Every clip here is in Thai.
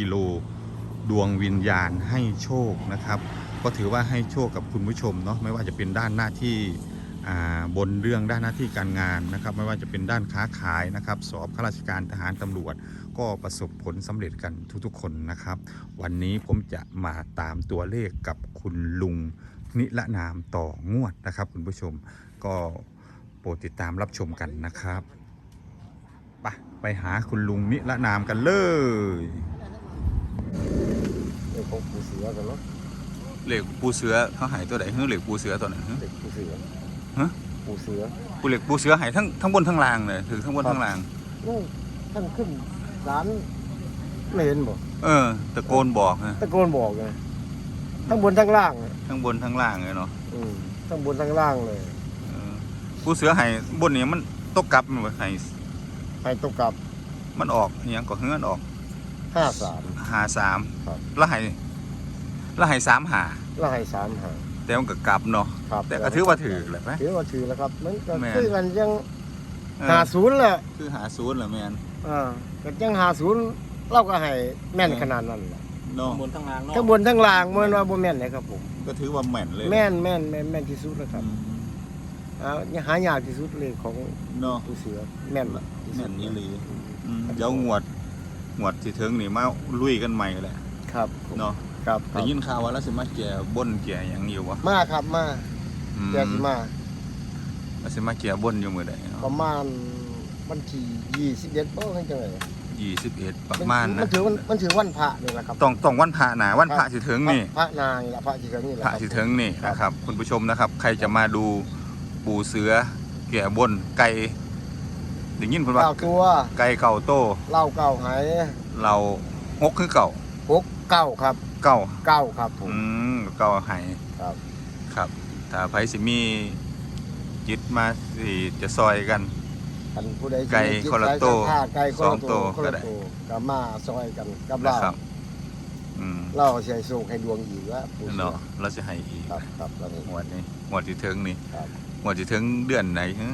กิโลดวงวิญญาณให้โชคนะครับ ก็ถือว่าให้โชคกับคุณผู้ชมเนาะไม่ว่าจะเป็นด้านหน้าที่บนเรื่องด้านหน้าที่การงานนะครับ ไม่ว่าจะเป็นด้านค้าขายนะครับ สอบข้าราชการทหารตำรวจ ก็ประสบผลสำเร็จกันทุกๆคนนะครับ วันนี้ผมจะมาตามตัวเลขกับคุณลุงนิรนามต่องวดนะครับ คุณผู้ชมก็โปรดติดตามรับชมกันนะครับ ไปไปหาคุณลุงนิรนามกันเลย ด็กของปูเสือกันเนาะเหล็กปูเสือเขาหายตัวไหนเฮ้ยเหล็กปูเสือตัวไหนเฮ้ยเด็กปูเสือฮะปูเสือปูเหล็กปูเสือหายทั้งทั้งบนทั้งล่างเลยถือทั้งบนทั้งล่างนู่นท่านขึ้นศาลไม่เห็นบ่เออตะโกนบอกนะตะโกนบอกไงทั้งบนทั้งล่างอะทั้งบนทั้งล่างเลยเนาะอืมทั้งบนทั้งล่างเลยเออปูเสือหายบนนี้มันตกกลับมันหายให้ตกกลับมันออกอหยังก็เฮือนออก ห้าสาม หาสามครับ แล้วหายแล้วหายสามหา แล้วให้สามหาแต่มันก็กลับเนาะครับแต่ก็ถือว่าถือแหละไหม ถือว่าถือแล้วครับมันก็แม่น คือกันยังเออหาศูนย์แหละคือหาศูนย์เหรอแมนอ่าก็ยังหาศูนย์เราก็ให้แม่นขนาดนั้นแหละเนาะบนทั้งล่างเนาะทั้งบนทั้งล่างมันว่าบ่แม่นเลยครับผมก็ถือว่าแม่นเลยแม่นแม่นแม่นแม่นที่สุดแล้วครับอืมอ่าหายากที่สุดเลยของเนาะปูเสือแม่นที่สุแม่ดนนี่เลยอืมเดี๋ยวงวด งวดที่ถึงนี่มาลุยกันใหม่แหละครับผมเนาะครับคแต่รับยินข่าวว่าแล้วสิมาแก่บนแก่หยังอยู่วะมาครับมาอืมเดี๋ยวสิมาแล้วสิมาแก่บนอยู่มื้อใดปเนาะระมาณวันที่ยี่สิบเอ็ดป้อจังเลย21ประมาณมันะนถือวันมันถือวันพระนี่แหละครับ ต้องต้องวันพระนะวันพระสิถึงนี่พระนางนี่แหละพระที่ถึงนี่แหละพระสิถึงนี่นะครับ คุณผู้ชมนะครับ ใครจะมาดูปูเสือแก่บนไก่ ได้ยินเพิ่นว่าเก้าตัวไก่เก่าโตเหล้าเก้าหายเราหกคือเก่าหกเก้าครับเก่าเก้าครับผม อืมเก่าหายครับ ครับถ้าไผสิมีจิตมาสิจะซอยกัน กันผู้ใดไก่ที่มีจิตคนละใจโตศรัทธาไก่คนสอละงโตโตคนก็ละได้โตก็มาซอยกันกับนะเราครับ อืมเราเสียโศกให้ดวงอีกว่าปู่เสือเนาะเราจะให้อีกครับครับแล้วนี่งวดนี้งวดที่ถึงนี่ครับงวดที่ถึงเดือนไหนฮะ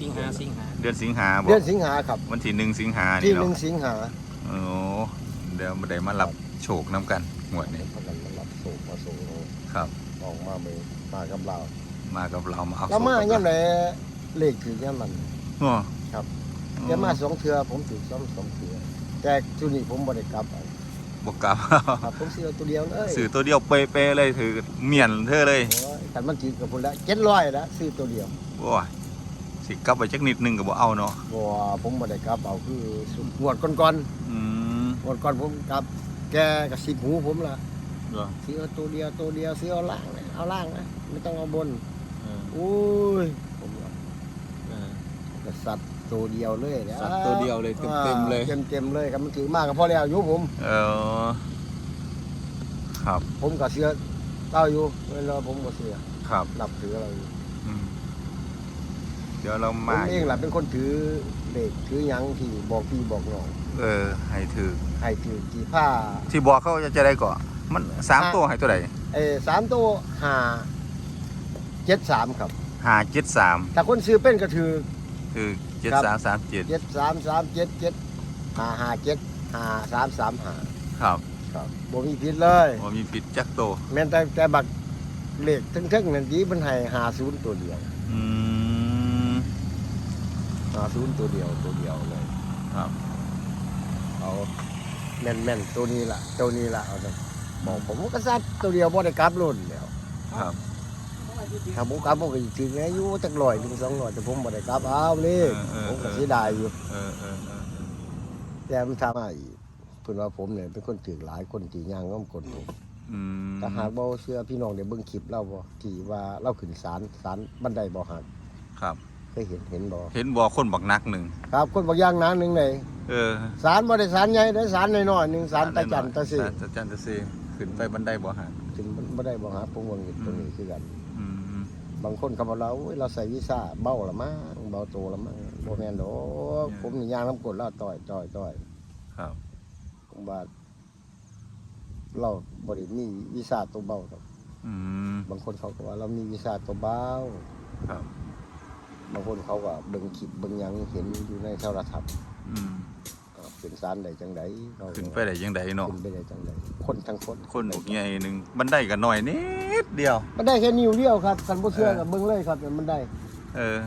สิงหาสิงหาเดือนสิงหาบอเดือกนสิงหาครับวันที่หนึ่งสิงหาที่นี่หนึ่เนาะงสิงหาโอ้เดี๋ยวมาได้มารับโชคน้ำกันงวดนี้พากันมารับโศกมาโศกครับ ออกมาเมือมากับเรามากับเรามาเอาแล้วมาโชคย่ำไหนเลขถือย่ำมันอ๋อครับอ๋อแกมาสองเทือผมถือซ้ำสองเทือแต่ชุดนี้ผมบริกลับเอาบวกกลับ ครับผมซื้อตัวเดียวเลยสื่อตัวเดียวเป๊ะๆเลยถือเมียนเธอเลยโอ้ยแต่มันจีกับผมละเจ็ดร้อยละซื้อตัวเดียว โอ้ย สิกลับไปจักนิดนึงก็บ่เอาเนาะบัวผมบริกลับเอาคือสุดงวดก่อนอืมๆงวดก่อนผมกลับ แกกับสิบหูผมละเหรอซื้อเอาตัวเดียวตัวเดียวซื้อเอาล่างนะเอาล่างนะไม่ต้องเอาบนเอออุ้ยผมว่าเออ ก็สัตว์ตัวเดียวเลยนะสัตว์ตัวเดียวเลยเต็มๆเลยเต็มเต็มๆเลยครับมันถือมากกับพ่อแล้วอายุผม เออครับผมก็เสียเต้าอยู่เวลาผมก็เสียครับนับถือเราอยู่อืม เดี๋ยวเราผมมาเองแหละเป็นคนถือเด็กถือหยังที่บอกพี่บอกน้องเออ ให้ถือให้ถือกี่ผ้า ที่บอกเขาจะจะได้ก่อนมันสามอ่าตัวให้ตัวใดเออสามตัวห้าเจ็ดสามครับหาเจ็ดสามถ้าคนซื้อเป็นก็ถือ คือเจ็ดครับสามสามเจ็ดเจ็ดสามสามเจ็ดเจ็ดห้าห้าเจ็ดห้าสามสามห้าครับครับบ่มีผิดเลยว่ามีปิดจักโตแม้แต่แต่บักเลขทึ่งๆนั่นดีมันให้หาศูนย์ตัวเดียว อืม หาศูนย์ตัวเดียวตัวเดียวเลย ครับ เอาแม่นแม่นๆตัวนี้ล่ะ ตัวนี้ล่ะเอาเถอะบอกผมว่าก็ซัดตัวเดียวบ่ได้กลับรุ่นแล้วครับถ้าผมกลับผมก็อีกถึงอายุจักร้อยถึงสองร้อยแต่ผมบ่ได้กลับเอาเลยเออเออ ผมก็เสียดายอยู่ เออเออเออแต่มันทำมาอีกเพิ่นว่าผมเนี่ยเป็นคนถือหลายคนที่ย่างง้อมกดผมอืมถ้าหากบ่เชื่อพี่น้องได้เบิ่งคลิปเราบ่ที่ว่าเราขึ้นศาลศาลบันไดบ่หักครับเค ยเห็นเห็นบ่เห็นบอกคนบักนักหนึ่งครับคนบางอย่างนั้นหนึงเลยเออศาลบ่ได้ศาลใหญ่ได้ศาลน้อยๆหนึงศาลตาจันตาซีศลตาจันตาซีขึ้นไปบันไดบ่หันถึงบ่ได้บ่หาผมว่าเห็นตัวนี้คือกันอืมบางคนเขาบอกเราโอ้ยเราใส่วีซ่าเบ้าละมั้งเบาโตละมั้งบ่แม่นดอกผมนี่ย่างน้ำกรดแล้วต่อยต่อยต่อยครับผมว่าเราบ่ได้มีวีซ่าตัวเบาดอกอืมบางคนเขาก็ว่าเรามีวีซ่าตัวเบาครับ บางคนเขาก็เบิ่งคลิปเบิ่งหยังเห็นอยู่ในโทรทัศน์อืมครับขึ้นศาลได้จังไดเราขึ้นไปได้ยังไงเนาะขึ้นไปได้จังไดคนทั้งคนคนบกใหญ่หนึ่งบันไดกันหน่อยนิดเดียว มันได้แค่นิ้วเดียวครับคันบ่เชื่อเออกับเบิ่งเลยครับมันได้เออ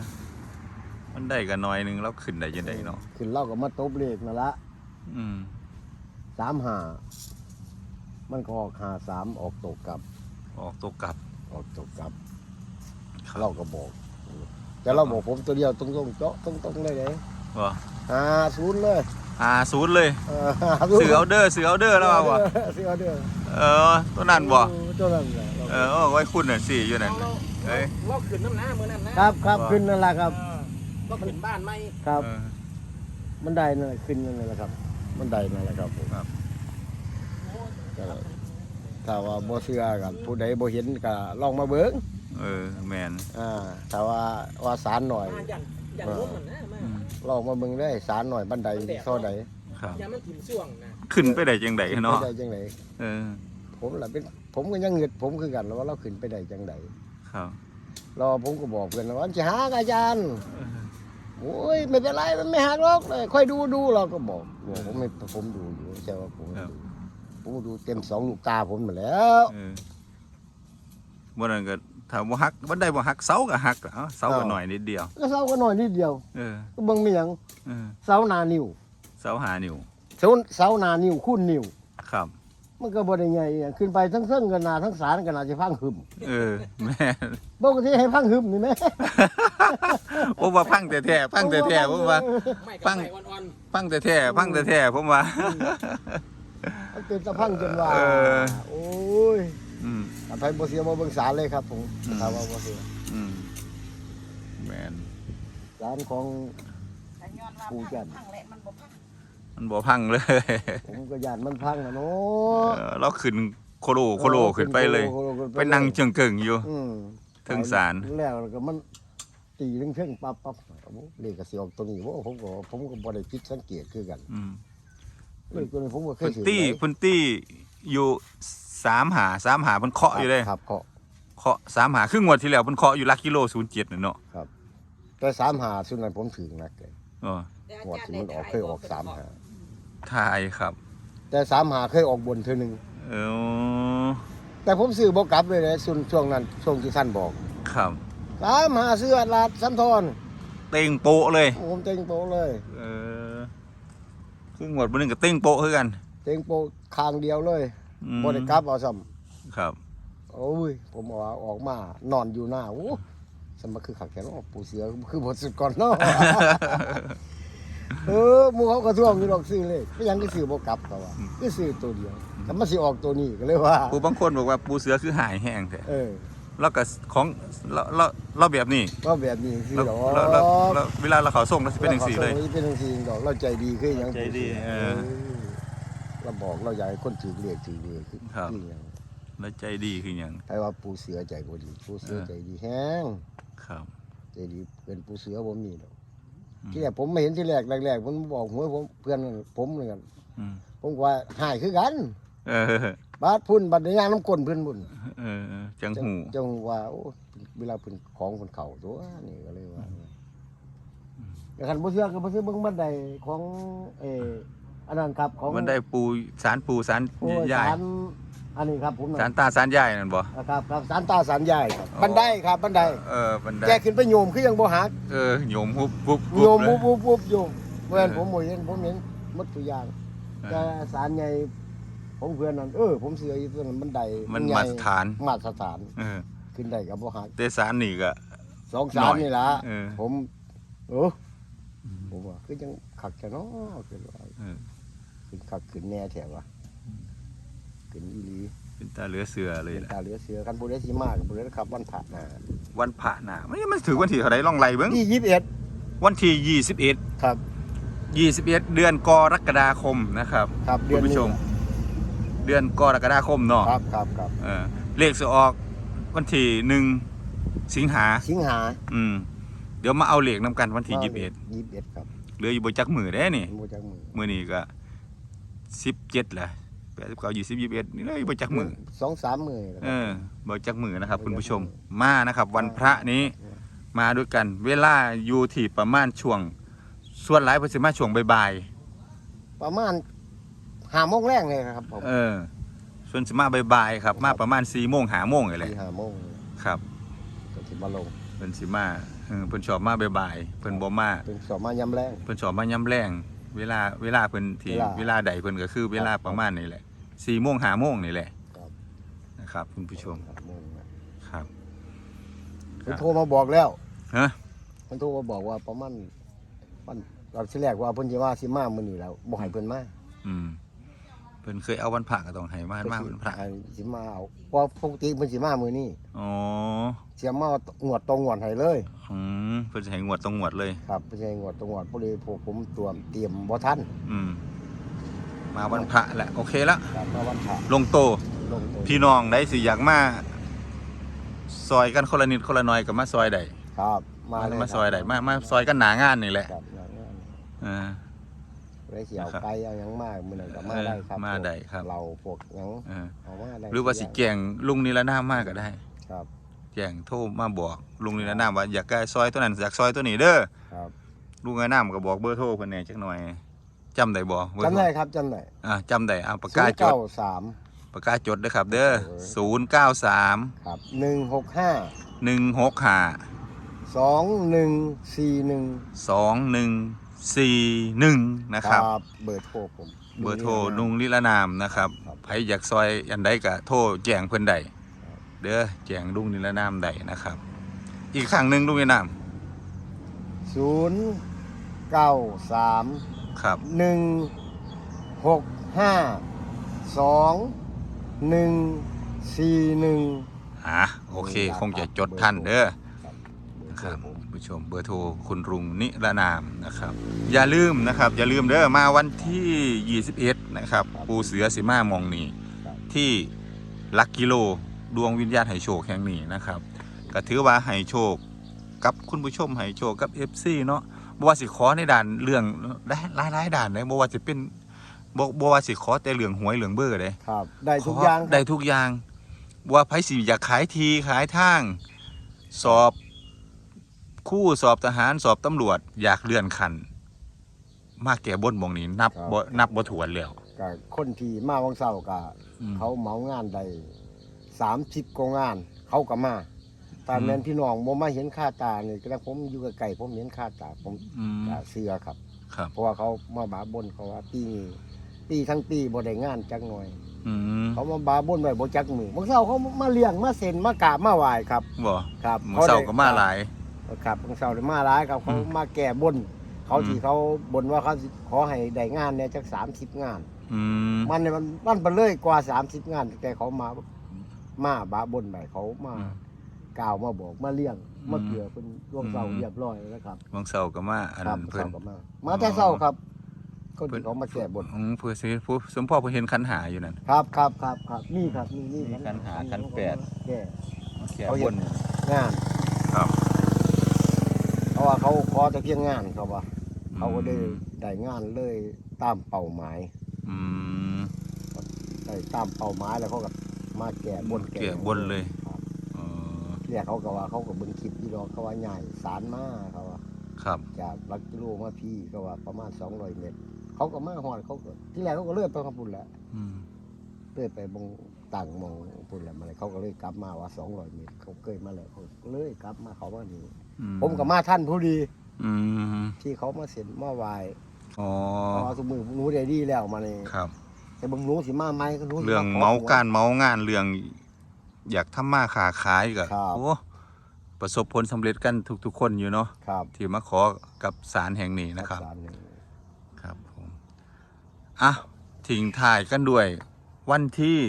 มันได้กันหน่อยหนึงแล้วขึ้นได้ยังไงเนาะขึ้นเล่าก็มาตบเลขนั่นละอืม35มันก็ออก53ออกตกกลับ ออกตัวกลับออกตกกลับ ครับ เราก็บอก แต่เราบอกผมตัวเดียวตรงๆเจาะตรงๆเลยเด้ว่า50เลยอ่าศูนย์เลยเออ50เสือเอาเด้อเสือเอาเด้อแล้วว่าบ่เสือเอาเด้อเออตัวนั้นบ่ตัวนั้นแหละเราเออเอาไว้คุณน่ะสิอยู่นั่นเราเอ้ยเราขึ้นน้ำหน้ามือนั่นนะครับครับขึ้นนั่นแหละครับเออเราขึ้นบ้านไหมครับเออมันได้นั่นแหละขึ้นนั่นแหละครับ มันได้นั่นแหละครับผมครับก็ ถ้าว่าบ่เชื่อกันผู้ใดบ่เห็นก็ลองมาเบิ่งเออแมนอ่าถ้าว่าว่าสารหน่อย มายันยันล้มมันนะมาอืมลองมาเบิ่งได้สารหน่อยบันไดเท่าใดครับ อย่ามันถิ่มช่วงนะขึ้นไปได้จังไดเนาะไปได้จังไดเออ ผมล่ะเป็นผมก็ยังเงึดผมคือกันแล้วว่าเราขึ้นไปได้จังไดครับรอผมก็บอกเพื่อนว่าจะหาอาจารย์โอ้ยไม่เป็นไรมันไม่หักหรอกเลยค่อยดูดูเราก็บอกบอกผมไม่ผมดูอยู่ใช่ว่าผมครับดู ผมดูเต็มสองลูกตาผมหมดแล้วเออบ่นั้นก็ถ้าบ่ฮักบันไดบ่ฮักเสาก็ฮักเอ้าเสาก็หน่อยนิดเดียว ก็เสาก็น้อยนิดเดียว เออก็เบิ่งไม่หยังเออเสาหนานิ้วเสาหานิ้วเสาเสาหนานิ้วคูณนิ้วครับ มันก็บ่ได้ใหญ่อหยังขึ้นไปทั้งเส้นกันนาทั้งสารกันนาจะพังหึมเออแม่นปกติให้พังหึมนี่แหมโอ้ว่าพังแต่แท้พังแต่แท้ผมว่า ไม่ปั้กับงไม่อ่อนพังแต่แท้พังแต่แท้ผมว่ามัน เป็นตะพังจนว่า เออ โอ้ยอืม อภัยบ่เสียบ่เบิ่งสารเลยครับผมอืมถ้าว่าบ่เสียอืมแม่นสารของ แต่ย้อนว่าปูจันทร์พังแหละมันบ่พังมันบ่พังเลยผมก็ย่านมันพังนะเนาะเออเราขึ้นโคโลโคโลขึ้นไปเลย โคโขึ้ไปนั่งเจิงเกิงอยู่ อืมถึงศาล แล้วก็มันตีเรื่องเชิงปั๊บปั๊บโอ้โหเลขก็สิออกตัวนี้บ่ผมก็ผมก็บ่ได้คิดสังเกตคือกัน อืม เลขตัวนี้ผมก็เคพื้นถือตี้พื้นตี้อยู่สามหาสามหาเพิ่นเคาะอยู่เลยครับเคาะเคาะสามหาครึ่งงวดที่แล้วเพิ่นเคาะอยู่ลักกิโลศูนย์เจ็ดน่ะเนาะแต่สามหาสุดนั้นผมถือนักเลยเออแต่งวดที่มันออกเคยออกสามหาทายครับ แต่สามหาเคยออกบนเท่อหนึงเออแต่ผมซื้อบ่กกลับเลยนะช่วงช่วงนั้นช่วงที่ท่านบอกครับ สามหาซื้อลาดสัมทอนเต็งโปะเลย ผมเต็งโปะเลย เออ ครึ่งงวดบ่นึงก็เต็งโปะคือกัน เต็งโปะคางเดียวเลยอืมบ่ได้กลับเอาซ้ำครับโอ้ย ผมเอาออกมานอนอยู่หน้าโอ้สมมาคือขักแขนอปูเสือคือบทสุดก่อนเนาะ เออหมูเขากระท่วงอยู่ดอกซื้อเลยก็ยังก็ซื้อบ่กลับเขาว่าก็ซื้อตัวเดียวแต่มันสิออกตัวนี้ก็เลยว่าผู้บางคนบอกว่าปูเสือคือหายแห้งแท้เออ แล้วก็ของเราเราเราแบบนี้ก็แบบนี้คือแล้วดอกแล้วแล้วแล้วเวลาเราเขาส่งเราสิเป็นจังซี่เลย ราเป็นจังซี่ดอกเราใจดีคือหยังใจดีเออเราบอกเราอยากให้คนถือเรียกถือเรียกคือครับคือหยังแล้วใจดีคือหยังใครว่าปูเสือใจบ่ดีปูเสือเออใจดีแห้งครับใจดีเป็นปูเสือผมมีดอกอืมที่แรกผมไม่เห็นที่แรกแรกๆผมบอกหวยผมเพื่อนผมเหมือนกันอืมผมก็ว่าหายคือกัน เออ บาดพุ่นบัดนี้ย่างน้ำก้นเพื่อนบุญเออเออจังหูจังว่าโอ้เวลาเพิ่นของเพิ่นเข่าตัวนี่ก็เลยว่าแต่คันบ่เชื่อก็บ่เชื่อเบิ่งบันไดของเอออันนั้นครับของมันได้ปูสารปูสารโอ้ยยายศาลอันนี้ครับผมสานะรตาสารยายนั่นบ่ครับครับศาลตาศาลยายครับอ๋อบันไดครับบันไดเออบันไดแกขึ้นไปโยมคือยังบ่หักเออโยมปุ๊บปุ๊บโยมเลปุ๊ยบปุ๊บปุ๊บโยมเมื่อนั้นเออผมบ่เห็นผมเห็นหมดตัวอย่างเอแต่อศาลใหญ่ ผมเพื่อนนั่นเออผมเสืออยู่ตรงนั้นบันไดมันใหญ่มาตรฐาน มาตรฐานเออขึ้นได้กับบ่หักแต่สารนี่ก็ สองหน่สามอยนี่ล่ะเออ ผมเออผมว่าคือยังขักแค่น้อขึ้นว่าเออขึ้นขักขึ้นแน่แถวว่าขึ้นอีหลีเป็นตาเหลือเสือเลยเป็นล่ะตาเหลือเสือกันบุรีสีมากบุรีขับวันผ่านมาวันพระน่ะไม่มันถือวันที่เท่าไหร่ลองไล่เบิ่งที่ยี่สิบเอ็ดวันที่ 21 ครับ 21 เดือนกรกฎาคมนะครับ ครับเดืคุอณนผู้ชม นี้ เดือนกรกฎาคมเนาะครับครับครับเออเลขจะออกวันที่หนึ่งสิงหาสิงหาอืมเดี๋ยวมาเอาเหล็กนำกันวันที่ยี่สิบเอ็ดยี่สิบเอ็ดครับเหลืออยู่บนจักมือได้นี่โมจากมือมือนี่ก็สิบเจ็ดแหละแปดสิบเก้ายี่สิบยี่สิบเอ็ดนี่เลยบนจักมือสองสามมือนะคเอรับอบนจักมือนะครับบ่จักคุณผู้ชมมือมานะครับ วันพระนี้เออมาด้วยกัน เวลาอยู่ที่ประมาณช่วงส่วนหลายเปอร์เซ็นต์มาช่วงบ่ายๆประมาณ ห้าโมงแรกเลยครับผมเออส่วนสิมาบ่ายๆครับ มาประมาณ4โมง5โมงนี่แหละสี่ห้าโมงครับก็สิมาลงเพิ่นสิมาเออเพิ่นชอบมาบ่ายๆเพิ่นบ่มาเป็นสอบมายำแรงเพิ่นชอบมายามแรงเวลาเวลาเพิ่นที่เวลาเวลาใดเพิ่นก็คือเวลาประมาณนี้แหละ4โมง5โมงนี่แหละครับนะครับคุณผู้ชมห้าโมงนะครับมันโทรมาบอกแล้วฮะมันโทรมาบอกว่าประมาณวันเราที่แรกว่าเพิ่นสิว่าสิมามื้อนี้แล้วบ่ให้เพิ่นมาอืม เพิ่นเคยเอาวันพระก็ต้องให้มามาวันพระให้สิมาเอาเพราะปกติเพิ่นสิมามื้อนี้อ๋อเสียมางวดตรงงวดให้เลยอืมเพิ่นสิให้งวดตรงงวดเลยครับไม่ใช่งวดตรงงวดพอดีพวกผมตัวเตรียมบ่ทันอืมมาวันพระแหละโอเคละครับมาวันพระลงโต ลงตัวพี่น้องได้สิอยากมาซอยกันคนละนิดคนละหน้อยก็มาซอยได้ครับ มามาเลยมาซอยได้มามาซอยกันหนางานนี่แหละครับงานงานเออ ได้เสียวนะครับไก่เอาหยังมากมื้อนั้นก็มาเออได้ครับมาได้ครับ เราพวกหยังเออเอามาได้หรือว่าสิแกงลุงนิรนามมากก็ได้ครับ แกงโทรมาบอกลุงนิรนามว่าอยากได้ซอยตัวนั้นอยากซอยตัวนี้เด้อครับลุงนิรนามก็บอกเบอร์โทรเพิ่นแหน่จักหน่อยจำได้บ่เบอร์โทรจำได้ครับจำได้อ่าจำได้เอาปากกาจด093ปากกาจดเด้อครับ เด้อเออศูนย์เก้าสามครับ165หนึ่งหกห้า2141สองหนึ่งสี่หนึ่ง นะครับ เบอร์โทรผมเบอร์โทรลุงลิรนามนะครับครับใครอยากซอยอันใดก็โทรแจ้งเพิ่นได้ครับเด้อแจ้งลุงนิรนามได้นะครับ อีกครั้งหนึ่งลุงนิรนาม093ครับหนึ่งหกห้าสองหนึ่งสี่หนึ่งอะโอเค คงจะจดท่านเด้อคครัรับบ ผมผู้ชมเบอร์โทรคุณลุงนิรนามนะครับ อย่าลืมนะครับ อย่าลืมเด้อมาวันที่ 21 นะครับ ปูเสือสิมามองนี่ครับที่ลักกิโลดวงวิญญาณไหโชคแห่งนี้นะครับก็ถือว่าไหโชคกับคุณผู้ชมไหโชคกับ FC เนาะบ่ว่าสิขอในด่านเรื่องได้หลายๆด่านเลยบ่ว่าจะเป็นบ่บ่ว่าสิขอแต่เรื่องหวยเรื่องเบอร์เลยครับ ได้ทุกอย่างขได้ทุกอย่างบ่ว่าไผสิอยากขายทีขายทาง สอบ คู่สอบทหารสอบตำรวจอยากเลื่อนขั้นมาแก่บนหมองนี้ นับบ่นับบ่ถ้วนแล้วกับคนที่มาวังเสาร์ก็อืม เขาเหมางานได้สามสิบกว่างาน เขาก็มาตาอืมแมนพี่น้องบ่มาเห็นค่าตานี่ก็ผมอยู่ไกลๆผมเห็นค่าตาผมอืมก็เสือครับ ครับ เพราะว่าเขามาบาบนเขาว่าปีนี้ปีทั้งปีบ่ได้งานจักหน่อย อืมเขามาบาบนไว้บ่จักมือบางเช้าเขามาเลี้ยงมาเซ็นมากราบมาไหว้ครับ บ่ครับมื้อเช้าก็มาหลาย ครับบางเช้าได้มาหลายครับเขาอืมมาแก้บน เขาอืมที่เขาบนว่าเขาสิขอให้ได้งานเนี่ยจัก30งาน อืมมันเนี่ยมันมันไปเลยกว่า30งานแต่เขามามาบาบนไปเขามาอืมกล่าวมาบอกมาเลี้ยงมาอืมเกลือเป็นร่วงเสาอืมเรียบร้อยแล้วครับบางเช้าก็มาอันครับเพิ่นเช้าก็มามาแต่เช้าครับคนเพิ่นที่เขามาแก้บนอืมเพื่อสิผู้สมพ่อเพิ่นเห็นคันหาอยู่นั่น ครับครับครับครับนี่ครับนี่นี่มีคันหาคันแปด แก้แก่เขาบเห็นนงานค รับเพราะว่าเขาขอแต่เพียงงานเขาว่า เขาก็ได้ได้งานเลยตามเป้าหมายอืมได้ตามเป้าหมายแล้วเขาก็มาแก่บนแก่บนเลยครับเออเนี่ยเขาก็ว่าเขาก็เบิ่งคลิปที่ดอกเขาว่าใหญ่สารมาเขาว่าครับ จากลักกิโลมาพี่ก็ว่าประมาณ200เมตรเขาก็มาหอดเขาก็ที่แรกเขาก็เลื่อนไปข้างปุ่นแหล้ว อืม เลื่อนไปบงต่างมองปุ่นแหล้วมาเลยเขาก็เลยกลับมาว่า200เมตรเขาเคยมาแล้วเขาก็เลยกลับมาเขาว่านี่อืผมก็มาท่านผู้ดี อืมที่เขามาเซ็นมาไหวอ๋อเพราะว่าสมมือหนูได้ดีแล้วมาเลยครับ แต่บางหนูสิมาไหมก็หนูสิเรื่องข เมาการเมางานเรื่องอยากทำมาค้าขายก็ครับ โอ้ประสบผลสำเร็จกันทุก ๆ คนอยู่เนาะครับที่มาขอกับศาลแห่งนี้นะครับ สามหนึ่งครับผม อะทิ้งถ่ายกันด้วย วันที่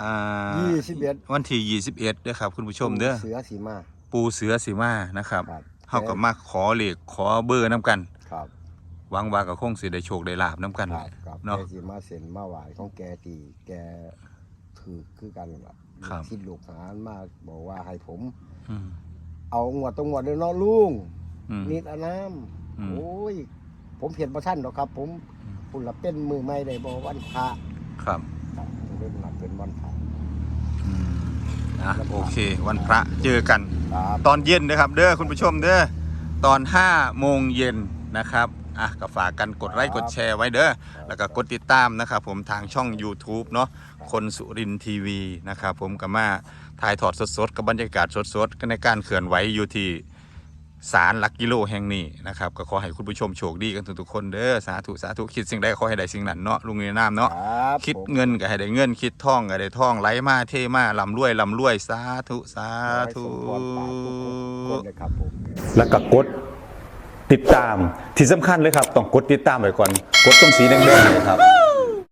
อ่ายี่สิบเอ็ดวันที่21เด้อครับคุณผู้ชมเด้อเสือสีมาปูเสือสีมานะครับครับเฮาก็มาขอเลขขอเบอร์น้ำกันครับหวังว่าก็คงสิได้โชคได้ลาบน้ำกันครับครับเนาะแกสีมาเซ็นมาไหวของแกตีแกถือคือกันล่ะครับคิดลูกหานมาบอกว่าให้ผมอืมเอางวดตรงงวดเลยเนาะลุงอืมนิดอาน้อืมำโอ้ยผมเห็นประท่านหรอกครับ ผมอืม คุณละเป็นมือไม่ได้บอกวันพระครับครับเรื่องหลักเป็นวันพระอืมอะโอเค วันพระเจอกัน ครับตอนเย็นนะครับ เด้อคุณผู้ชมเด้อตอน5โมงเย็นนะครับอะก็ฝากกันกดไลค์กดแชร์ไว้เด้อแล้วก็กดติดตามนะครับผมทางช่อง YouTube เนาะคนสุรินทีวีนะครับผมก็มาถ่ายทอดสดๆกับบรรยากาศสดๆกันในการเคลื่อนไหวอยู่ที่ ศาลหลักกิโลแห่งนี้นะครับก็ขอให้คุณผู้ชมโชคดีกันทุกๆคนเด้อสาธุสาธุคิดสิ่งใดขอให้ได้สิ่งนั้นเนาะลุงในน้ำเนาะครับคิดผมเงินก็ให้ได้เงิน คิดท่องก็ได้ท่องไหลมาเทมาลำรวยลำรวยสาธุสาธุ ขอให้สมพรปรากทุกคนเลยครับผม แล้วก็กดติดตามที่สำคัญเลยครับ ต้องกดติดตามไว้ก่อน กดตรงสีแดงๆเนยครับ